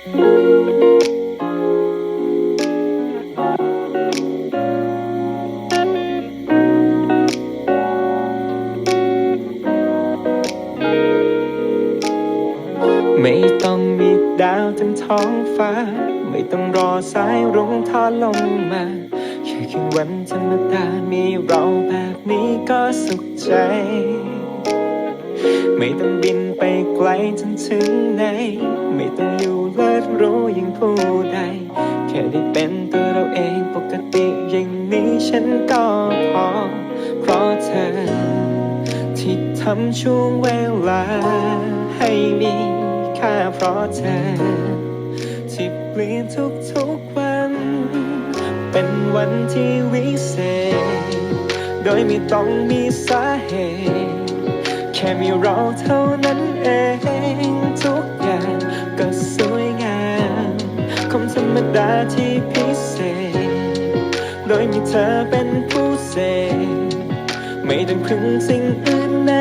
ไม่ต้องมีดาวเต็มท้องฟ้า ไม่ต้องรอสายรุ้งทอดลงมา แค่คืนวันธรรมดามีเราแบบนี้ก็สุขใจ ไม่ต้องบินไปไกลจนถึงไหน ไม่ต้องอยู่เลิศรู้ยิ่งผู้ใด แค่ได้เป็นตัวเราเองปกติอย่างนี้ฉันก็พอ เพราะเธอ ที่ทำช่วงเวลา ให้มีค่าเพราะเธอ ที่เปลี่ยนทุกๆวัน เป็นวันที่วิเศษ โดยไม่ต้องมีสาเหตุ ค่มีเราเท่านั้นเอง ทุกอย่างก็สวยงามคงธรรมดาที่พิเศษ โดยมีเธอเป็นผู้เสพไม่ต้องพึ่งสิ่งอื่นใด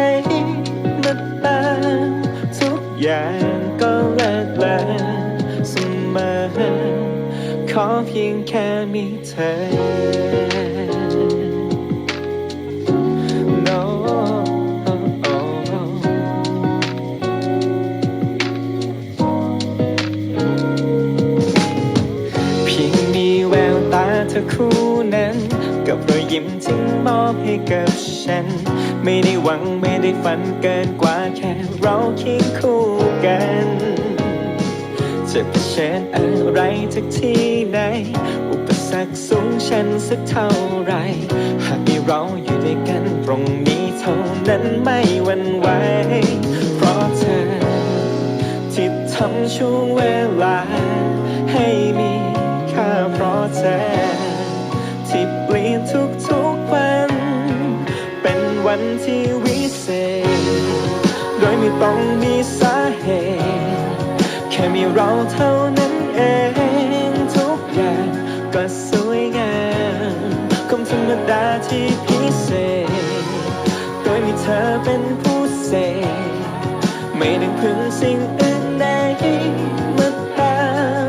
มาตามทุกอย่างก็เลิศเลอเสมอขอเพียงแค่มีเธอ อคู่นั้น กับรอยยิ้มที่มอบให้กับฉัน ไม่ได้หวังไม่ได้ฝันเกินกว่าแค่เราเคียงคู่กันจะเผชิญอะไรจากที่ไหน อุปสรรคสูงชันสักเท่าไร หากมีเราอยู่ด้วยกันตรงนี้เท่านั้นไม่หวันไหว เพราะเธอที่ทำช่วงเวลาีวิเศษ โดยไม่ต้องมีสาเหตุแค่มีเราเท่านั้นเองทุกอย่างก็สวยงามคงธรรมดาที่พิเศษ โดยมีเธอเป็นผู้เสพไม่ต้องพึ่งสิ่งอื่นใดมาตา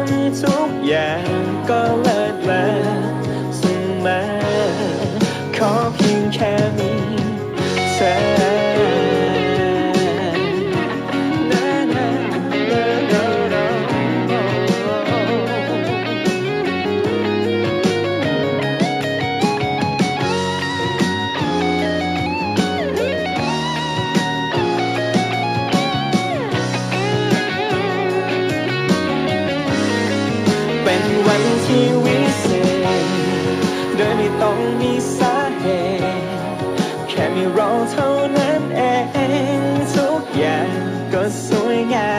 มทุกอย่างก็เลิ เป็นวันที่วิเศษ โดยไม่ต้องมีสาเหตุแค่มีเราเท่านั้นเอง ทุกอย่างก็สวยงา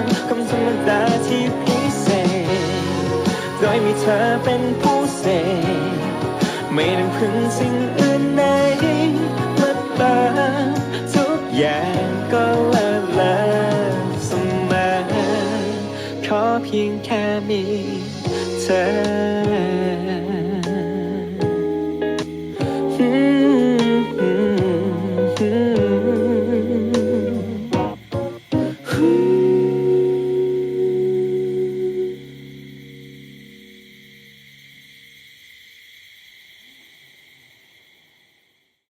มคำธรรมดาที่พิเศษ โดยมีเธอเป็นผู้เสพไม่ต้องพึ่งสิ่งอื่น looking at me.